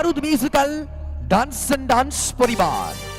বারুদ musical dance and dance পরিবার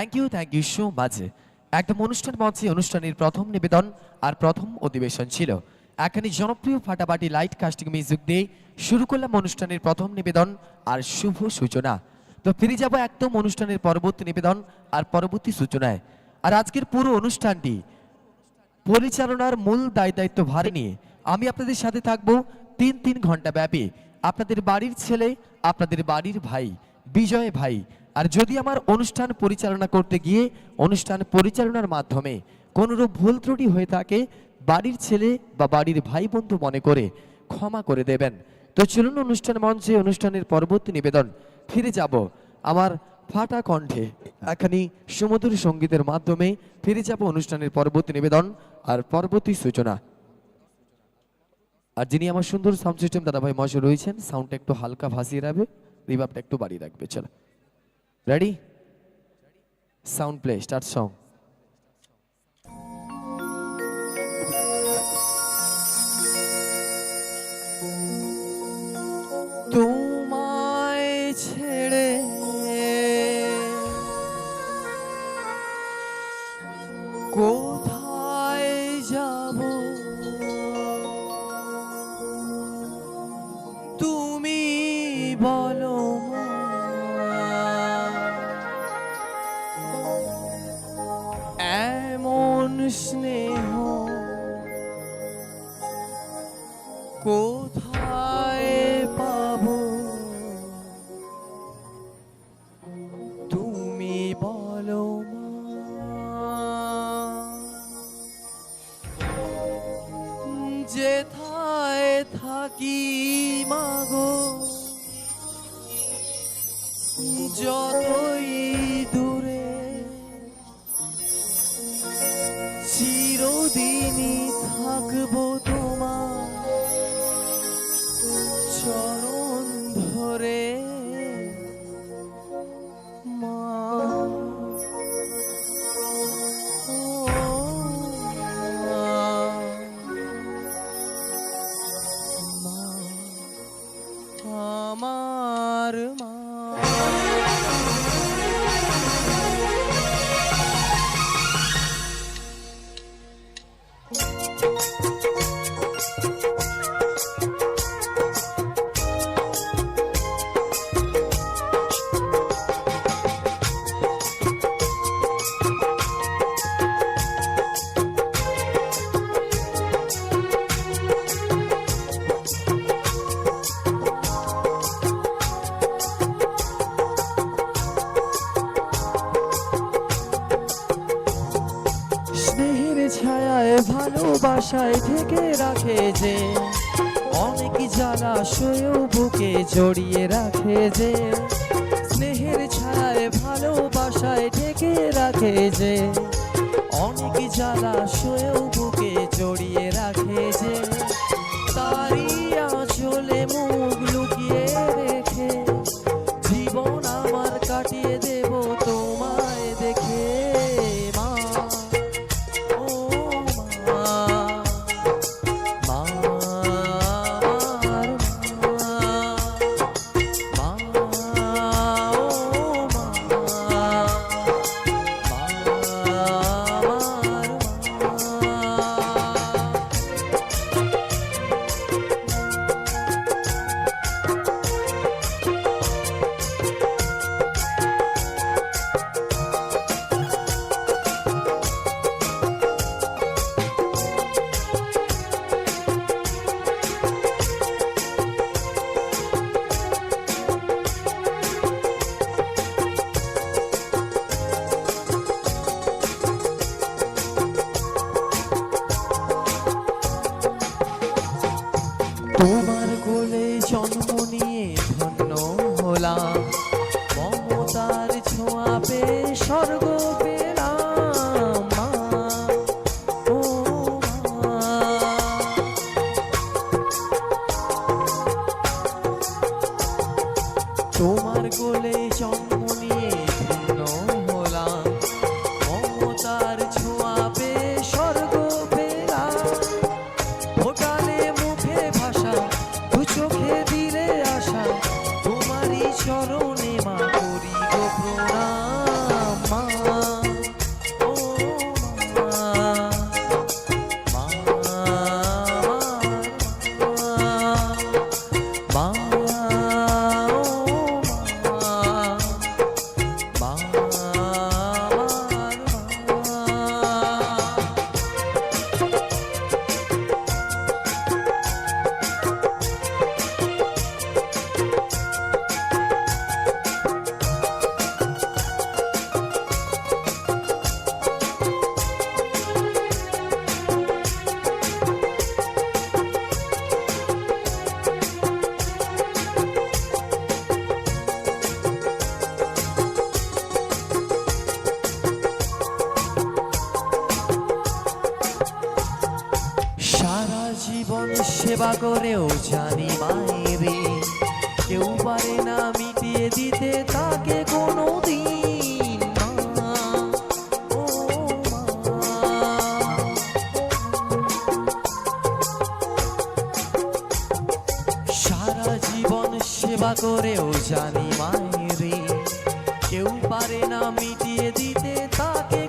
thank you thank you so much একদম অনুষ্ঠান মঞ্চে অনুষ্ঠানের প্রথম নিবেদন আর প্রথম অধিবেশন ছিল। এখানে জনপ্রিয় ফাটাফাটি লাইট কাস্টিং মিউজিক দিয়ে শুরু করলাম অনুষ্ঠানের প্রথম নিবেদন আর শুভ সূচনা। তো ফিরে যাব একদম অনুষ্ঠানের পরবর্তী নিবেদন আর পরবর্তী সূচনায়। আর আজকের পুরো অনুষ্ঠানটি পরিচালনার মূল দায় দায়িত্ব ভারে নিয়ে আমি আপনাদের সাথে থাকব তিন তিন ঘণ্টা ব্যাপী। আপনাদের বাড়ির ছেলে, আপনাদের বাড়ির ভাই, বিজয় ভাই আর যদি আমার অনুষ্ঠান পরিচালনা করতে গিয়ে অনুষ্ঠান পরিচালনার মাধ্যমে কোনোরূপ ভুল ত্রুটি হয়ে থাকে, বাড়ির ছেলে বা বাড়ির ভাই বন্ধু মনে করে, ক্ষমা করে দেবেন। তো চলুন অনুষ্ঠান মঞ্চে অনুষ্ঠানের পরবর্তী নিবেদন। ফিরে যাব আমার ফাটা কণ্ঠে। এখানে সুমধুর সঙ্গীতের মাধ্যমে ফিরে যাব অনুষ্ঠানের পরবর্তী নিবেদন আর পরবর্তী সূচনা। আর যিনি আমার সুন্দর সাউন্ড সিস্টেম দাদাভাই মহাশয় রয়েছেন, সাউন্ডটা একটু হালকা ভাসিয়ে রাখবে রিভাবটা একটু বাড়িয়ে রাখবে, চলো। Ready sound play start song যতই দূরে চিরদিনই থাকব তোমার চরণ ধরে। আমার মা। ঢেকে রাখে যে, অনেক জ্বালা সয়েও বুকে জড়িয়ে রাখে যে, স্নেহের ছায় ভালোবাসায় ঢেকে রাখে যে, অনেক জ্বালা সয়েও consolation. সেবা করে ও জানি মায়ের কেউ পারে না মিটিয়ে দিতে তাকে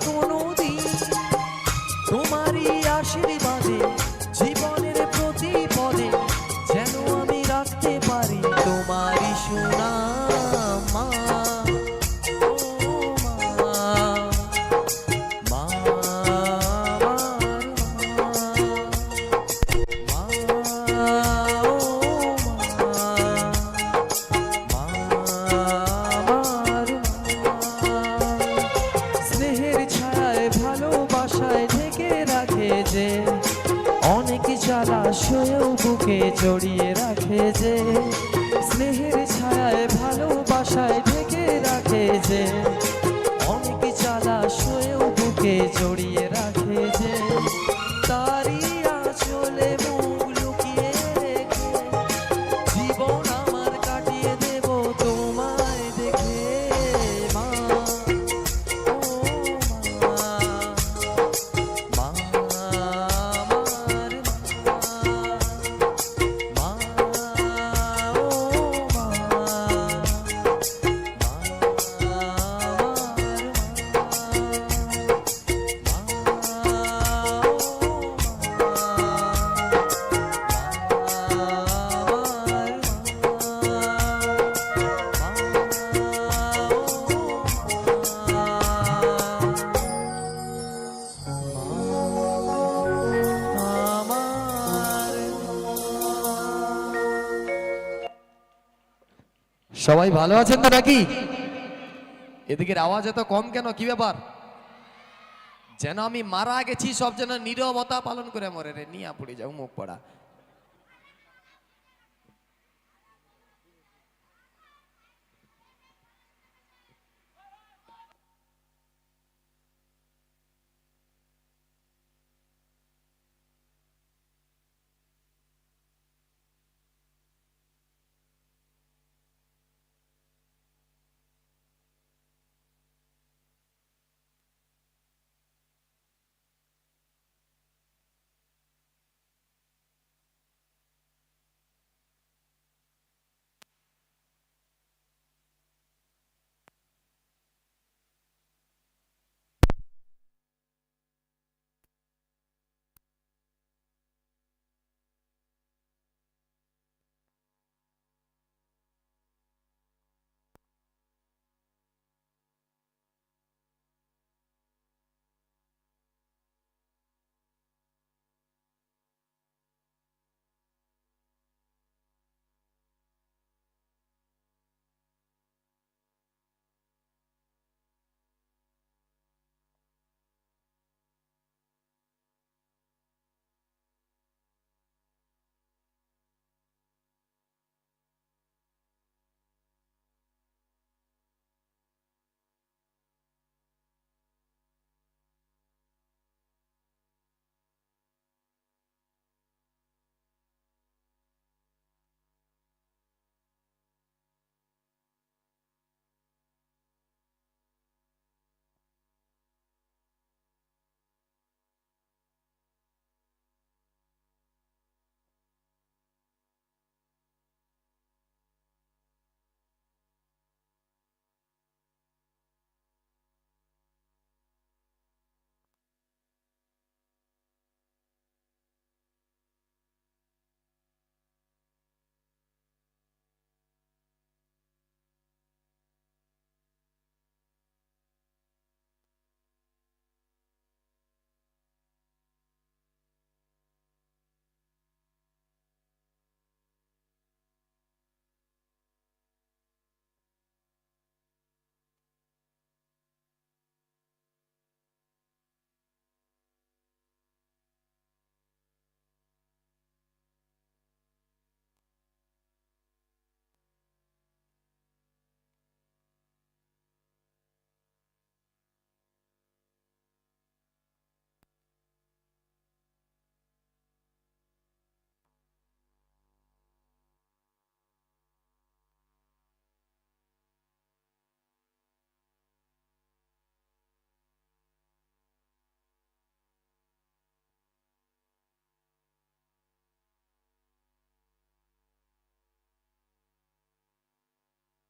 বুকে জড়িয়ে সবাই ভালো আছেন তো নাকি? এদিকের আওয়াজ এত কম কেন? কি ব্যাপার? যেন আমি মারা গেছি, সব যেন নিরবতা পালন করে মরে রে, নিয়া পড়ে যাও, মুখ পড়া।